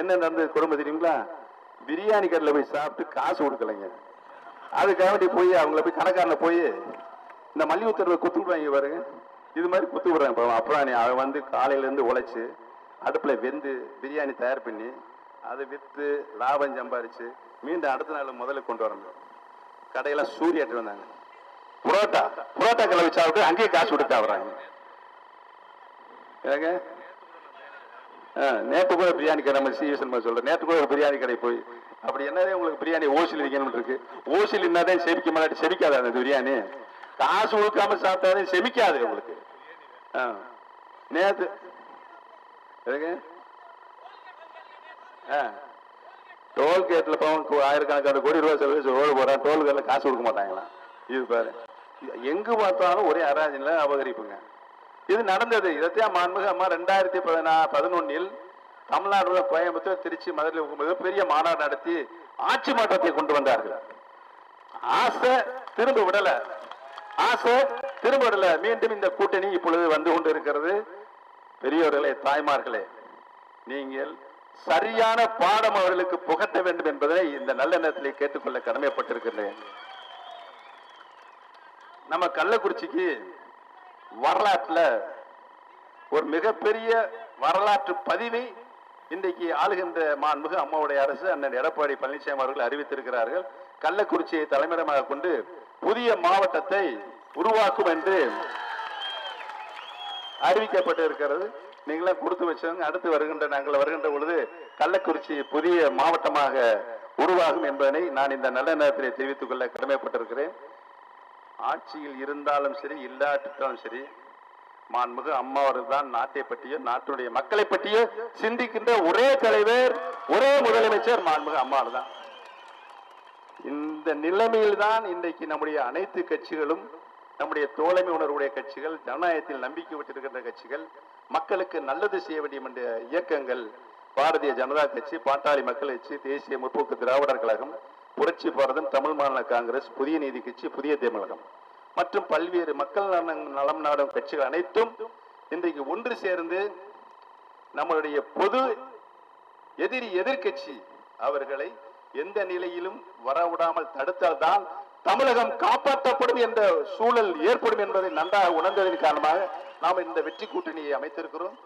என்ன நடந்தது குடும்பம் தெரியுங்களா? பிரியாணி கடையில் போய் சாப்பிட்டு காசு கொடுக்கலைங்க. அதுக்காக வேண்டி போய் அவங்கள போய் கடைக்காரனை போய் இந்த மல்லிகை குத்து விடுவாங்க பாருங்க. இது மாதிரி குத்து விடுறாங்க பாருங்க. அப்புறம் நீ அவன் வந்து காலையிலேருந்து உழைச்சி அடுப்பில் வெந்து பிரியாணி தயார் பண்ணி அதை விற்று லாபம் சம்பாரித்து மீண்டும் அடுத்த நாள் முதல்ல கொண்டு வரணும் கடையில சூரியாட்டு வந்தாங்க. புரோட்டா. புரோட்டா கிளவி சாப்பிட்டு அங்கேயே காசு கொடுத்தா ஆகுறாங்க ஏங்க? ஆ, கூட பிரியாணி கடை நம்ம சீசன் சொல்கிறேன் நேற்று கூட ஒரு பிரியாணி கடை போய். அப்படி என்னதே உங்களுக்கு பிரியாணி ஓசில் வைக்கணும்னு இருக்கு? ஓசில் என்னதான் செமிக்க மாட்டாட்டி செமிக்காது அந்த பிரியாணி? காசு கொடுக்காம சாப்பிட்டாதே செமிக்காது உங்களுக்கு. ஆ. நேத்து எதுங்க ஆ. டோல்கேட்ல போவன் ஆயிரக்கணக்கான கோடி ரூபாய் செலவு ஓடு போகிறான் டோல்கேட்டில் காசு கொடுக்க மாட்டாங்களா இது பாரு. எங்கே பார்த்தாலும் ஒரே அராஜனில் அபகரிப்புங்க. இது நடந்தது. இதைத்தான் மாண்புக அம்மா ரெண்டாயிரத்தி பதினா பதினொன்னில் தமிழ்நாடு கோயம்புத்தூர் திருச்சி மதுரையில் மிகப்பெரிய மாநாடு நடத்தி ஆட்சி மாற்றத்தை கொண்டு வந்தார்கள். ஆசை திரும்ப விடல. ஆசை திரும்ப விடல. மீண்டும் இந்த கூட்டணி இப்பொழுது வந்து கொண்டு இருக்கிறது பெரியவர்களே தாய்மார்களே நீங்கள் சரியான பாடம் அவர்களுக்கு புகட்ட வேண்டும் என்பதை இந்த நல்ல நேரத்தில் கேட்டுக்கொள்ள கடமைப்பட்டிருக்கிறேன். நம்ம கள்ளக்குறிச்சிக்கு வரலாற்றுல ஒரு மிகப்பெரிய வரலாற்று பதிவை இன்றைக்கு ஆளுகின்ற மாண்புமிகு அம்மாவுடைய அரசு அண்ணன் எடப்பாடி பழனிசாமி அவர்கள் அறிவித்திருக்கிறார்கள். கள்ளக்குறிச்சியை தலைமையிடமாக கொண்டு புதிய மாவட்டத்தை உருவாக்கும் என்று அறிவிக்கப்பட்டு இருக்கிறது நீங்களாம் கொடுத்து வச்சவங்க அடுத்து வருகின்ற நாங்கள் வருகின்ற பொழுது கள்ளக்குறிச்சி புதிய மாவட்டமாக உருவாகும் என்பதனை நான் இந்த நல்ல நேரத்தில் தெரிவித்துக் கொள்ள கடமைப்பட்டிருக்கிறேன். ஆட்சியில் இருந்தாலும் சரி இல்லாட்டாலும் சரி மாண்புமிகு அம்மா தான் நாட்டை பற்றியோ நாட்டுடைய மக்களை பற்றியோ சிந்திக்கின்ற ஒரே தலைவர் ஒரே முதலமைச்சர் மாண்புமிகு அம்மா தான் இந்த நிலைமையில் தான் இன்றைக்கு நம்முடைய அனைத்து கட்சிகளும் நம்முடைய தோழமை உணர்வுடைய கட்சிகள் ஜனநாயகத்தில் நம்பிக்கை விட்டிருக்கின்ற கட்சிகள் மக்களுக்கு நல்லது செய்ய வேண்டும் என்ற இயக்கங்கள் பாரதிய ஜனதா கட்சி பாட்டாளி மக்கள் கட்சி தேசிய முற்போக்கு திராவிடர் கழகம் புரட்சி பாரதம் தமிழ் மாநில காங்கிரஸ் புதிய நீதி கட்சி புதிய தமிழகம் மற்றும் பல்வேறு மக்கள் நலம் நாடும் கட்சிகள் அனைத்தும் இன்றைக்கு ஒன்று சேர்ந்து நம்மளுடைய பொது எதிரி எதிர்கட்சி அவர்களை எந்த நிலையிலும் வரவிடாமல் தடுத்தால்தான் தமிழகம் காப்பாற்றப்படும் என்ற சூழல் ஏற்படும் என்பதை நன்றாக உணர்ந்ததன் காரணமாக நாம் இந்த வெற்றி கூட்டணியை அமைத்திருக்கிறோம்.